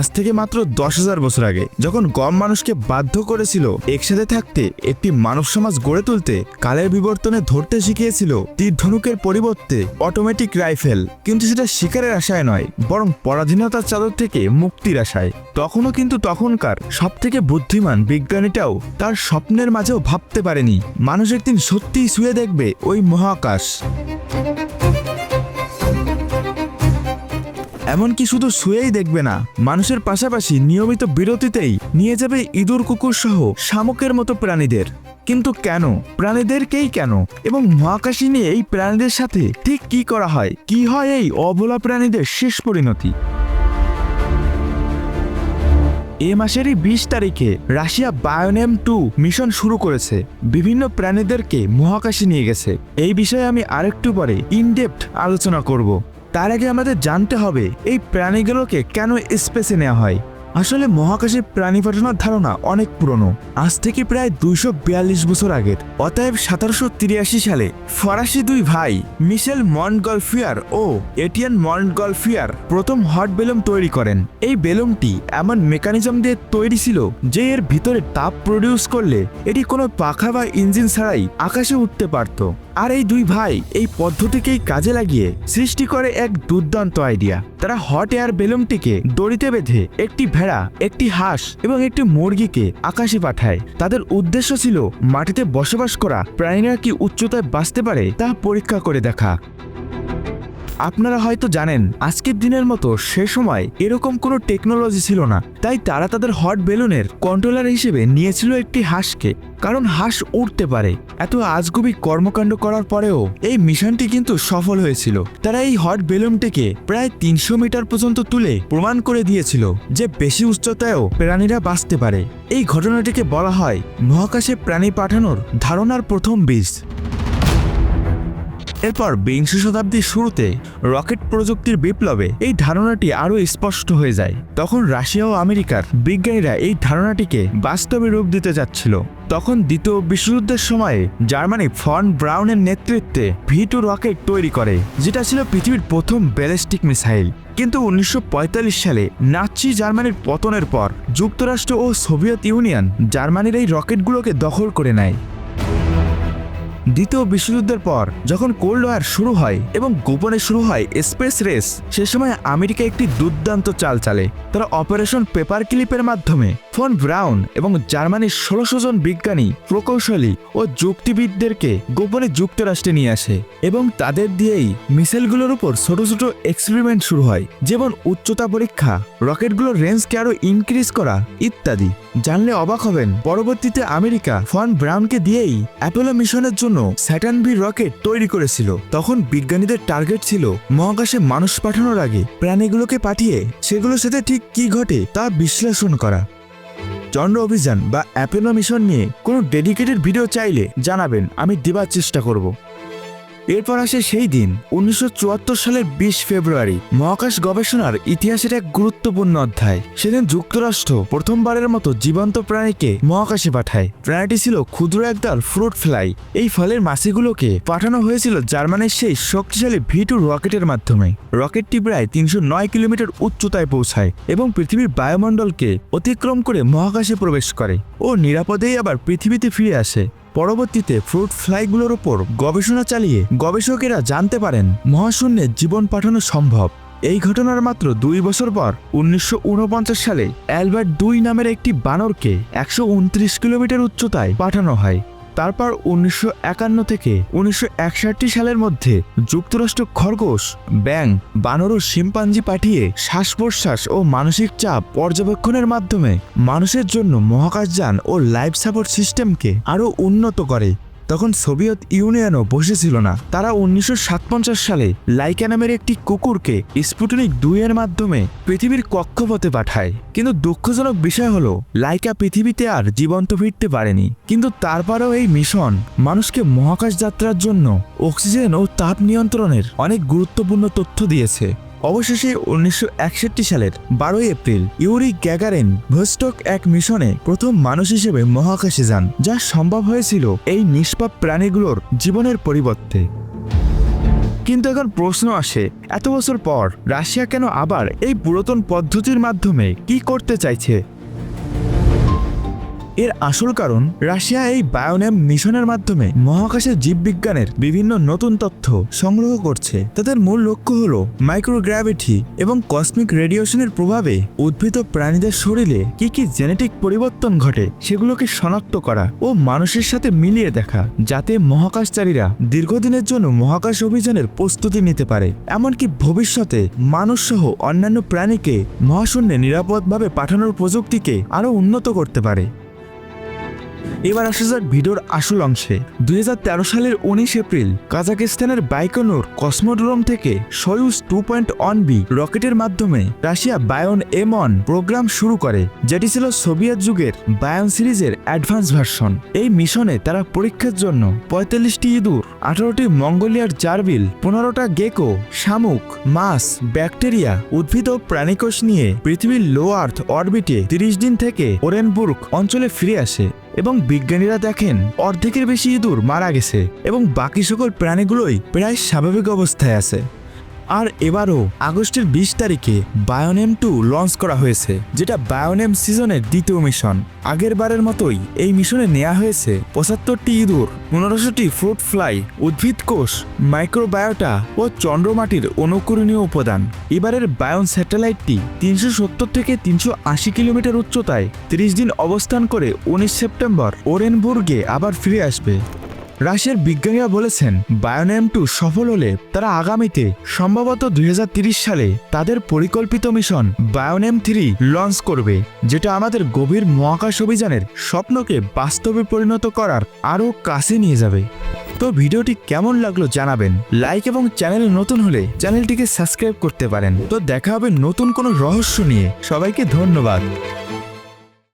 আজ থেকে মাত্র দশ হাজার বছর আগে, যখন গম মানুষকে বাধ্য করেছিল একসাথে থাকতে, একটি মানব সমাজ গড়ে তুলতে, কালের বিবর্তনে ধরতে শিখিয়েছিল তীর ধনুকের পরিবর্তে অটোমেটিক রাইফেল কিন্তু সেটা শিকারের আশায় নয়, বরং পরাধীনতার চাদর থেকে মুক্তির আশায়। তখনও কিন্তু তখনকার সব থেকে বুদ্ধিমান বিজ্ঞানীটাও তার স্বপ্নের মাঝেও ভাবতে পারেনি। মানুষ একদিন সত্যিই শুয়ে দেখবে ওই মহাকাশ। এমনকি শুধু শুয়েই দেখবে না, মানুষের পাশাপাশি নিয়মিত বিরতিতেই নিয়ে যাবে ইঁদুর কুকুর সহ শামুকের মতো প্রাণীদের। কিন্তু কেন? প্রাণীদেরকেই কেন? এবং মহাকাশী নিয়ে এই প্রাণীদের সাথে ঠিক কি করা হয়? কি হয় এই অবলা প্রাণীদের শেষ পরিণতি? এ মাসেরই বিশ তারিখে রাশিয়া বায়োনেম টু মিশন শুরু করেছে। বিভিন্ন প্রাণীদেরকে মহাকাশে নিয়ে গেছে। এই বিষয়ে আমি আরেকটু পরে ইনডেপথ আলোচনা করব। তার আগে আমাদের জানতে হবে, এই প্রাণীগুলোকে কেন স্পেসে নেওয়া হয়? আসলে মহাকাশে প্রাণী পাঠানোর ধারণা অনেক পুরনো। আজ থেকে প্রায় দুইশো বিয়াল্লিশ বছর আগের। অতএব সতেরোশো তিরাশি সালে ফরাসি দুই ভাই, মিশেল মন্টগলফিয়ার ও এটিয়ান মন্টগলফিয়ার প্রথম হট বেলুম তৈরি করেন। এই বেলুমটি এমন মেকানিজম দিয়ে তৈরি ছিল যে এর ভিতরে তাপ প্রডিউস করলে এটি কোনো পাখা বা ইঞ্জিন ছাড়াই আকাশে উঠতে পারত। আর এই দুই ভাই এই পদ্ধতিকেই কাজে লাগিয়ে সৃষ্টি করে এক দুর্দান্ত আইডিয়া তারা হট এয়ার বেলুনটিকে দড়িতে বেঁধে একটি ভেড়া, একটি হাঁস এবং একটি মুরগিকে আকাশে পাঠায়। তাদের উদ্দেশ্য ছিল মাটিতে বসবাস করা প্রাণীরা কি উচ্চতায় বাঁচতে পারে তা পরীক্ষা করে দেখা। আপনারা হয়তো জানেন, আজকের দিনের মতো সে সময় এরকম কোনো টেকনোলজি ছিল না। তাই তারা তাদের হট বেলুনের কন্ট্রোলার হিসেবে নিয়েছিল একটি হাঁসকে, কারণ হাঁস উঠতে পারে। এত আজগুবি কর্মকাণ্ড করার পরেও এই মিশনটি কিন্তু সফল হয়েছিল। তারা এই হট বেলুনটিকে প্রায় তিনশো মিটার পর্যন্ত তুলে প্রমাণ করে দিয়েছিল যে বেশি উচ্চতায়ও প্রাণীরা বাঁচতে পারে। এই ঘটনাটিকে বলা হয় মহাকাশে প্রাণী পাঠানোর ধারণার প্রথম বীজ। এরপর বিংশ শতাব্দীর শুরুতে রকেট প্রযুক্তির বিপ্লবে এই ধারণাটি আরও স্পষ্ট হয়ে যায়। তখন রাশিয়া ও আমেরিকার বিজ্ঞানীরা এই ধারণাটিকে বাস্তবে রূপ দিতে যাচ্ছিল। তখন দ্বিতীয় বিশ্বযুদ্ধের সময়ে জার্মানি ফন ব্রাউনের নেতৃত্বে ভি টু রকেট তৈরি করে, যেটা ছিল পৃথিবীর প্রথম ব্যালিস্টিক মিসাইল। কিন্তু উনিশশো পঁয়তাল্লিশ সালে নাচি জার্মানির পতনের পর যুক্তরাষ্ট্র ও সোভিয়েত ইউনিয়ন জার্মানির এই রকেটগুলোকে দখল করে নেয়। দ্বিতীয় বিশ্বযুদ্ধের পর, যখন কোল্ড ওয়ার শুরু হয় এবং গোপনে শুরু হয় স্পেস রেস, সে সময় আমেরিকা একটি দুর্দান্ত চাল চালে। তারা অপারেশন পেপার ক্লিপের মাধ্যমে ফন ব্রাউন এবং জার্মানির ষোলোশো জন বিজ্ঞানী, প্রকৌশলী ও যুক্তিবিদদেরকে গোপনে যুক্তরাষ্ট্রে নিয়ে আসে এবং তাদের দিয়েই মিসাইলগুলোর উপর ছোট ছোট এক্সপেরিমেন্ট শুরু হয়, যেমন উচ্চতা পরীক্ষা, রকেটগুলোর রেঞ্জকে আরও ইনক্রিজ করা ইত্যাদি। জানলে অবাক হবেন, পরবর্তীতে আমেরিকা ফন ব্রাউনকে দিয়েই অ্যাপোলো মিশনের জন্য স্যাটার্ন বি রকেট তৈরি করেছিল। তখন বিজ্ঞানীদের টার্গেট ছিল মহাকাশে মানুষ পাঠানোর আগে প্রাণীগুলোকে পাঠিয়ে সেগুলোর সাথে ঠিক কি ঘটে তা বিশ্লেষণ করা। চন্দ্র অভিযান বা অ্যাপেলো মিশন নিয়ে কোনো ডেডিকেটেড ভিডিও চাইলে জানাবেন, আমি দেবার চেষ্টা করব। এরপর আসে সেই দিন, উনিশশো চুয়াত্তর সালের বিশ ফেব্রুয়ারি, মহাকাশ গবেষণার ইতিহাসের এক গুরুত্বপূর্ণ অধ্যায়। সেদিন যুক্তরাষ্ট্র প্রথমবারের মতো জীবন্ত প্রাণীকে মহাকাশে পাঠায়। প্রাণীটি ছিল ক্ষুদ্র একদল ফ্রুট ফ্লাই। এই ফলের মাছিগুলোকে পাঠানো হয়েছিল জার্মানির সেই শক্তিশালী ভি টু রকেটের মাধ্যমে। রকেটটি প্রায় তিনশো নয় কিলোমিটার উচ্চতায় পৌঁছায় এবং পৃথিবীর বায়ুমণ্ডলকে অতিক্রম করে মহাকাশে প্রবেশ করে ও নিরাপদেই আবার পৃথিবীতে ফিরে আসে। পরবর্তীতে ফ্রুট ফ্লাইগুলোর ওপর গবেষণা চালিয়ে গবেষকেরা জানতে পারেন, মহাশূন্যে জীবন পাঠানো সম্ভব। এই ঘটনার মাত্র দুই বছর পর উনিশশো উনপঞ্চাশ সালে অ্যালবার্ট দুই নামের একটি বানরকে একশো উনত্রিশ কিলোমিটার উচ্চতায় পাঠানো হয়। তারপর উনিশশো একান্ন থেকে উনিশশো একষট্টি সালের মধ্যে যুক্তরাষ্ট্র খরগোশ, ব্যাং, বানর ও শিম্পাঞ্জি পাঠিয়ে শ্বাস প্রশ্বাস ও মানসিক চাপ পর্যবেক্ষণের মাধ্যমে মানুষের জন্য মহাকাশযান ও লাইফ সাপোর্ট সিস্টেমকে আরও উন্নত করে। তখন সোভিয়েত ইউনিয়নও বসেছিল না। তারা উনিশশো সালে লাইকা নামের একটি কুকুরকে স্পুটনিক দুইয়ের মাধ্যমে পৃথিবীর কক্ষপথে পাঠায়। কিন্তু দুঃখজনক বিষয় হলো, লাইকা পৃথিবীতে আর জীবন্ত ফিরতে পারেনি। কিন্তু তারপরেও এই মিশন মানুষকে মহাকাশ যাত্রার জন্য অক্সিজেন ও তাপ নিয়ন্ত্রণের অনেক গুরুত্বপূর্ণ তথ্য দিয়েছে। অবশেষে উনিশশো একষট্টি সালের বারোই এপ্রিল ইউরি গ্যাগারেন ভোস্টক এক মিশনে প্রথম মানুষ হিসেবে মহাকাশে যান, যা সম্ভব হয়েছিল এই নিষ্পাপ প্রাণীগুলোর জীবনের পরিবর্তে। কিন্তু এখন প্রশ্ন আসে, এত বছর পর রাশিয়া কেন আবার এই পুরাতন পদ্ধতির মাধ্যমে কি করতে চাইছে? এর আসল কারণ, রাশিয়া এই বায়োনেম মিশনের মাধ্যমে মহাকাশের জীববিজ্ঞানের বিভিন্ন নতুন তথ্য সংগ্রহ করছে। তাদের মূল লক্ষ্য হল মাইক্রোগ্র্যাভিটি এবং কসমিক রেডিয়েশনের প্রভাবে উদ্ভিদ প্রাণীদের শরীরে কি কি জেনেটিক পরিবর্তন ঘটে সেগুলোকে শনাক্ত করা ও মানুষের সাথে মিলিয়ে দেখা, যাতে মহাকাশচারীরা দীর্ঘদিনের জন্য মহাকাশ অভিযানের প্রস্তুতি নিতে পারে। এমনকি ভবিষ্যতে মানুষ সহ অন্যান্য প্রাণীকে মহাশূন্যে নিরাপদভাবে পাঠানোর প্রযুক্তিকে আরও উন্নত করতে পারে। এবার আসা যাক ভিডিওর আসল অংশে। দুই হাজার তেরো সালের উনিশ এপ্রিল, কাজাকিস্তানের বাইকনোর কসমোড্রোম থেকে Soyuz two point one B রকেটের মাধ্যমে রাশিয়া বায়ন এম অন প্রোগ্রাম শুরু করে, যেটি ছিল সোভিয়েত যুগের বায়ন সিরিজের অ্যাডভান্স ভার্সন। এই মিশনে তারা পরীক্ষার জন্য পঁয়তাল্লিশটি ইঁদুর, আঠারোটি মঙ্গোলিয়ার জারবিল, পনেরোটা গেকো, শামুক, মাছ, ব্যাকটেরিয়া, উদ্ভিদ ও প্রাণীকোষ নিয়ে পৃথিবীর লো আর্থ অরবিটে তিরিশ দিন থেকে ওরেনবুর্গ অঞ্চলে ফিরে আসে। এবং বিজ্ঞানীরা দেখেন অর্ধেকের বেশি ইঁদুর মারা গেছে এবং বাকি সকল প্রাণীগুলোই প্রায় স্বাভাবিক অবস্থায় আছে। আর এবারও আগস্টের বিশ তারিখে বায়োনেম টু লঞ্চ করা হয়েছে, যেটা বায়োনেম সিজনের দ্বিতীয় মিশন। আগের বারের মতোই এই মিশনে নেওয়া হয়েছে পঁচাত্তরটি ইঁদুর, পনেরোশোটি ফ্রুট ফ্লাই, উদ্ভিদ কোষ, মাইক্রোবায়োটা ও চন্দ্রমাটির অনুকরণীয় উপাদান। এবারের বায়ন স্যাটেলাইটটি তিনশো সত্তর থেকে তিনশো আশি কিলোমিটার উচ্চতায় তিরিশ দিন অবস্থান করে উনিশ সেপ্টেম্বর ওরেনবুর্গে আবার ফিরে আসবে। রাশিয়ার বিজ্ঞানীরা বলেছেন, বায়োনেম টু সফল হলে তারা আগামীতে সম্ভবত দুই সালে তাদের পরিকল্পিত মিশন বায়োনেম থ্রি লঞ্চ করবে, যেটা আমাদের গভীর মহাকাশ অভিযানের স্বপ্নকে বাস্তবে পরিণত করার আরও কাছে নিয়ে যাবে। তো ভিডিওটি কেমন লাগল জানাবেন, লাইক এবং চ্যানেল নতুন হলে চ্যানেলটিকে সাবস্ক্রাইব করতে পারেন। তো দেখা হবে নতুন কোনো রহস্য নিয়ে। সবাইকে ধন্যবাদ।